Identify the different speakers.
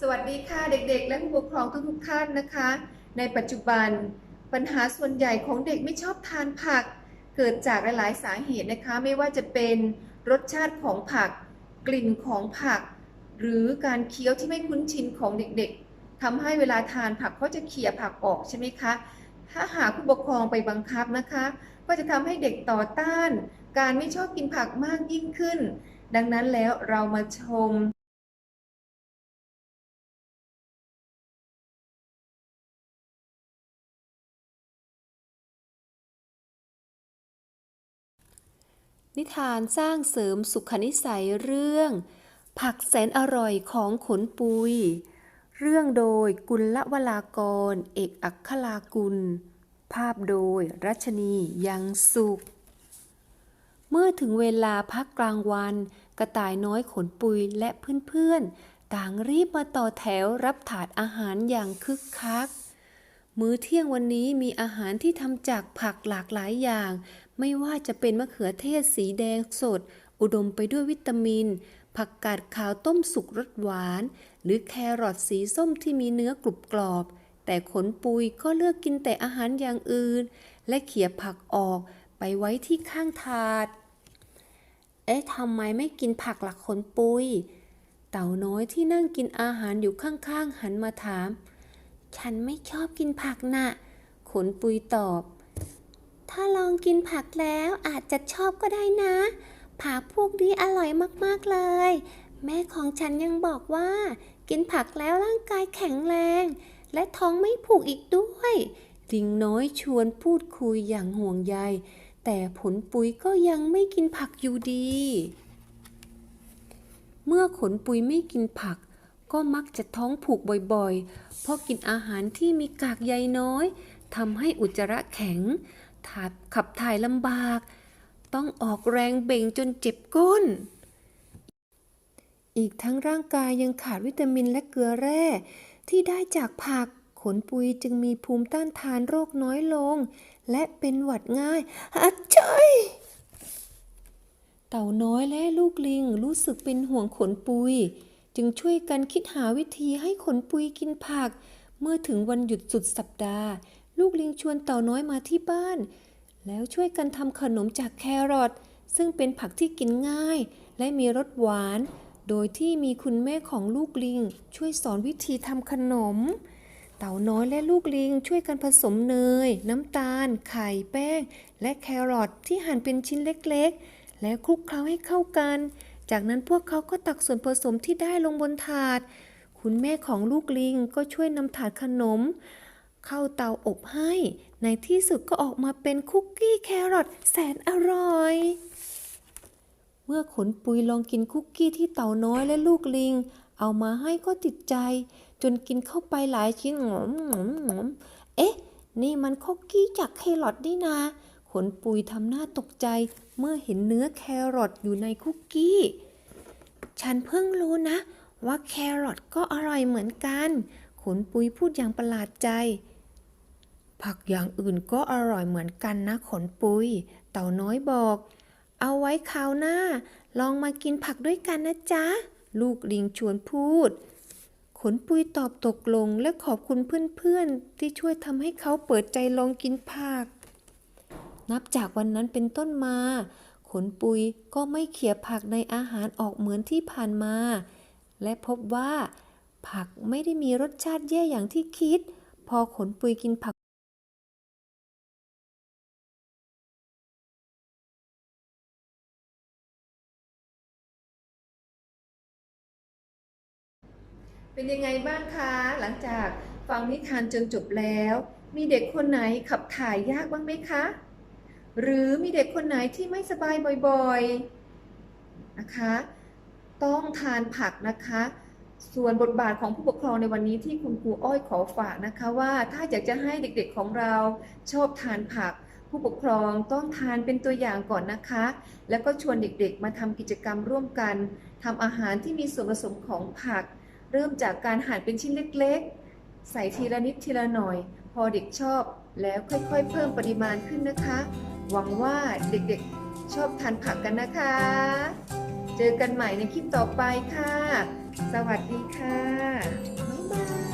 Speaker 1: สวัสดีค่ะเด็กๆ และผู้ปกครองทุกๆท่านนะคะ ในปัจจุบันปัญหาส่วนใหญ่ของเด็กไม่ชอบทานผัก เกิดจากหลายๆ สาเหตุนะคะ ไม่ว่าจะเป็นรสชาติของผัก กลิ่นของผัก หรือการเคี้ยวที่ไม่คุ้นชินของเด็กๆทำให้เวลาทานผักเขาจะเขี่ยผักออกใช่ไหมคะถ้าหากผู้ปกครองไปบังคับนะคะ ก็จะทำให้เด็กต่อต้าน การไม่ชอบกินผักมากยิ่งขึ้น ดังนั้นแล้วเรามาชม
Speaker 2: นิทานสร้างเสริมสุขนิสัยเรื่อง ผักแสนอร่อยของขนปุย เรื่องโดยกุลละวลากร เอกอัครากุล ภาพโดยรัชนียังสุข เมื่อถึงเวลาพักกลางวัน กระต่ายน้อยขนปุยและเพื่อนๆ ต่างรีบมาต่อแถวรับถาดอาหารอย่างคึกคัก มื้อเที่ยงวันนี้มีอาหารที่ทำจากผักหลากหลายอย่าง ไม่ว่าจะเป็นมะเขือเทศสีแดงสด อุดมไปด้วยวิตามิน ผักกาดขาวต้มสุกรสหวาน หรือแครอทสีส้มที่มีเนื้อกรุบกรอบ แต่ขนปุยก็เลือกกินแต่อาหารอย่างอื่น และเขี่ยผักออกไปไว้ที่ข้างถาด เอ๊ะทำไมไม่กินผักหลักขนปุย เต่าน้อยที่นั่งกินอาหารอยู่ข้างๆหันมาถาม ฉันไม่ชอบกินผักน่ะ ขนปุยตอบ ถ้าลองกินผักแล้วอาจจะชอบก็ได้นะ ผักพวกนี้อร่อยมากๆเลย แม่ของฉันยังบอกว่า กินผักแล้วร่างกายแข็งแรง และท้องไม่ผูกอีกด้วยลิงน้อยชวนพูดคุยอย่างห่วงใย แต่ผลปุยก็ยังไม่กินผักอยู่ดี เมื่อขนปุยไม่กินผัก ก็มักจะท้องผูกบ่อยๆ เพราะกินอาหารที่มีกากใยน้อยทำให้อุจจาระแข็ง ถ่ายขับถ่ายลำบาก ต้องออกแรงเบ่งจนเจ็บก้น อีกทั้งร่างกายยังขาดวิตามินและเกลือแร่ ที่ได้จากผักขนปุยจึงมีภูมิต้านทานโรคน้อยลง และเป็นหวัดง่ายอัจฉยเต่าน้อยและลูกลิงรู้สึกเป็นห่วงขนปุย จึงช่วยกันคิดหาวิธีให้ขนปุยกินผัก เมื่อถึงวันหยุดสุดสัปดาห์ ลูกลิงชวนเต่าน้อยมาที่บ้าน แล้วช่วยกันทำขนมจากแครอทซึ่งเป็นผักที่กินง่าย และมีรสหวาน โดยที่มีคุณแม่ของลูกลิง ช่วยสอนวิธีทำขนม เต่าน้อยและลูกลิงช่วยกันผสมเนย น้ำตาล ไข่แป้ง และแครอทที่หั่นเป็นชิ้นเล็กๆ แล้วคลุกเคล้าให้เข้ากัน จากนั้นพวกเขาก็ตักส่วนผสมที่ได้ลงบนถาด คุณแม่ของลูกลิงก็ช่วยนำถาดขนม เข้าเตาอบให้ ในที่สุดก็ออกมาเป็นคุกกี้แครอทแสนอร่อย เมื่อขนปุยลองกินคุกกี้ที่เต่าน้อยและลูกลิง เอามาให้ก็ติดใจ จนกินเข้าไปหลายชิ้นหงอมหงอมหงอมเอ๊ะ นี่มันคุกกี้จากแครอทนี่นาขนปุยทำหน้าตกใจ เมื่อเห็นเนื้อแครอทอยู่ในคุกกี้ ฉันเพิ่งรู้นะ ว่าแครอทก็อร่อยเหมือนกันขนปุยพูดอย่างประหลาดใจ ผักอย่างอื่นก็อร่อยเหมือนกันนะขนปุย เต่าน้อยบอก เอาไว้คราวหน้า ลองมากินผักด้วยกันนะจ๊ะ ลูกลิงชวนพูด ขนปุยตอบตกลงและขอบคุณเพื่อนๆ ที่ช่วยทำให้เขาเปิดใจลองกินผัก นับจากวันนั้นเป็นต้นมา ขนปุยก็ไม่เขี่ยผักในอาหารออกเหมือนที่ผ่านมา และพบว่า ผักไม่ได้มีรสชาติแย่อย่างที่คิด พอขนปุยกินผัก
Speaker 1: เป็นยังไงบ้างคะ หลังจากฟังนิทานจนจบแล้ว มีเด็กคนไหนขับถ่ายยากบ้างไหมคะ หรือมีเด็กคนไหนที่ไม่สบายบ่อยๆนะคะ ต้องทานผักนะคะ ส่วนบทบาทของผู้ปกครองในวันนี้ที่คุณครูอ้อยขอฝากนะคะว่าถ้าอยากจะให้เด็กๆของเราชอบทานผักผู้ปกครองต้องทานเป็นตัวอย่างก่อนนะคะ แล้วก็ชวนเด็กๆมาทำกิจกรรมร่วมกันทำอาหารที่มีส่วนผสมของผัก เริ่มจากการหั่นเป็นชิ้นเล็กๆ ใส่ทีละนิดทีละหน่อย พอเด็กชอบแล้วค่อยๆ เพิ่มปริมาณขึ้นนะคะ หวังว่าเด็กๆชอบทานผักกันนะคะ เจอกันใหม่ในคลิปต่อไปค่ะ สวัสดีค่ะ
Speaker 2: บ๊าย